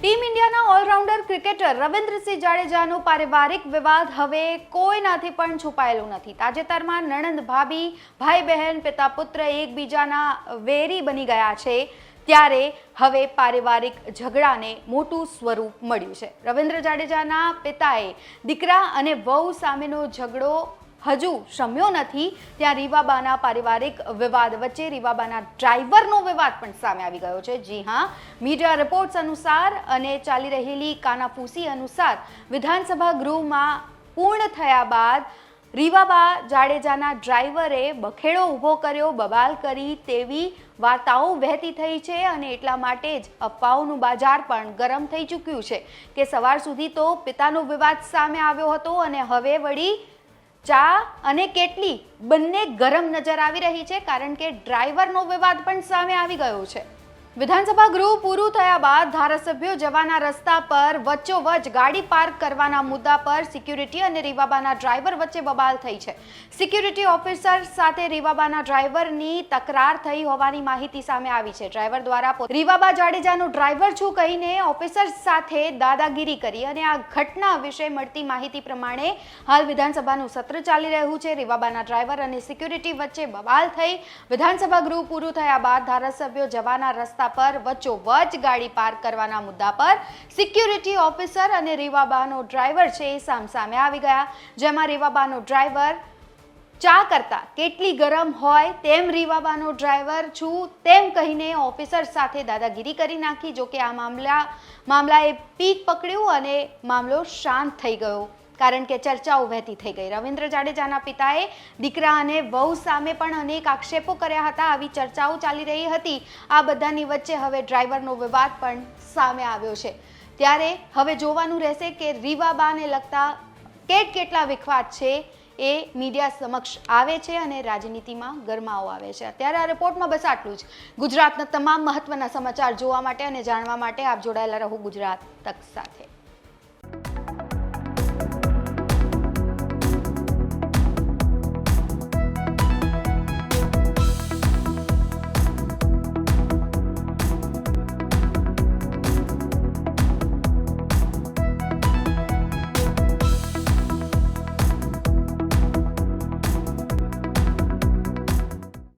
Team ઇન્ડિયાના allrounder cricketer Ravindrasinh જાડેજાનો પારિવારિક વિવાદ હવે કોઈનાથી પણ છુપાયેલું નથી. તાજેતરમાં નણંદ ભાભી, ભાઈ બહેન, પિતા પુત્ર એકબીજાના વેરી બની ગયા છે. ત્યારે હવે પારિવારિક ઝઘડાને મોટું સ્વરૂપ મળ્યું છે. રવિન્દ્ર જાડેજાના પિતાએ દીકરા અને વહુ સામેનો ઝઘડો હજુ શમ્યો નથી. ત્યાં રીવાબાના પારિવારિક વિવાદ વચ્ચે રીવાબાના ડ્રાઈવરનો વિવાદ પણ સામે આવી ગયો છે. જી હા, મીડિયા રિપોર્ટ્સ અનુસાર અને ચાલી રહેલી કાનાફૂસી અનુસાર વિધાનસભા ગૃહમાં પૂર્ણ થયા બાદ રીવાબા જાડેજાના ડ્રાઈવરે બખેડો ઊભો કર્યો, બબાલ કરી તેવી વાર્તાઓ વહેતી થઈ છે અને એટલા માટે જ અફવાઓનું બજાર પણ ગરમ થઈ ચૂક્યું છે કે સવાર સુધી તો પિતાનો વિવાદ સામે આવ્યો હતો અને હવે વળી ચા અને કેટલી બંને ગરમ નજર આવી રહી છે, કારણ કે ડ્રાઈવરનો વિવાદ પણ સામે આવી ગયો છે. વિધાનસભા ગૃહ પૂરું થયા બાદ ધારાસભ્યો જવાના રસ્તા પર વચ્ચોવચ ગાડી પાર્ક કરવાના મુદ્દા પર સિક્યુરિટી અને રીવાબાના ડ્રાઈવર વચ્ચે બબાલ થઈ છે. સિક્યુરિટી ઓફિસર સાથે રીવાબાના ડ્રાઈવરની તકરાર થઈ હોવાની માહિતી સામે આવી છે. ડ્રાઈવર દ્વારા રીવાબા જાડેજાનો ડ્રાઈવર છું કહીને ઓફિસર સાથે દાદાગીરી કરી અને આ ઘટના વિશે મળતી માહિતી પ્રમાણે હાલ વિધાનસભાનું સત્ર ચાલી રહ્યું છે. રીવાબાના ડ્રાઈવર અને સિક્યુરિટી વચ્ચે બબાલ થઈ વિધાનસભા ગૃહ પૂરું થયા બાદ ધારાસભ્યો જવાના રસ્તા પર વચ્ચોવચ ગાડી પાર્ક કરવાના મુદ્દા પર સિક્યુરિટી ઓફિસર અને રેવાબાનો ડ્રાઈવર છે એ સામસામે આવી ગયા. જેમાં રેવાબાનો ડ્રાઈવર ચા કરતા કેટલી ગરમ હોય તેમ રીવાબાનો ડ્રાઈવર છું તેમ કહીને ઓફિસર સાથે દાદાગીરી કરી નાખી, જો કે આ મામલા, મામલાએ પીક પકડ્યું અને મામલો શાંત થઈ ગયો. કારણ કે ચર્ચાઓ વહેતી થઈ ગઈ. રવિન્દ્ર જાડેજાના પિતાએ દીકરા અને વહુ સામે પણ અનેક આક્ષેપો કર્યા હતા. આવી ચર્ચાઓ ચાલી રહી હતી. આ બધાની વચ્ચે હવે ડ્રાઈવરનો વિવાદ પણ સામે આવ્યો છે. ત્યારે હવે જોવાનું રહેશે કે રીવાબાને લગતા કેટ કેટલા વિખવાદ છે એ મીડિયા સમક્ષ આવે છે અને રાજનીતિમાં ગરમાવો આવે છે. અત્યારે આ રિપોર્ટમાં બસ આટલું જ. ગુજરાતના તમામ મહત્વના સમાચાર જોવા માટે અને જાણવા માટે આપ જોડાયેલા રહો ગુજરાત તક સાથે.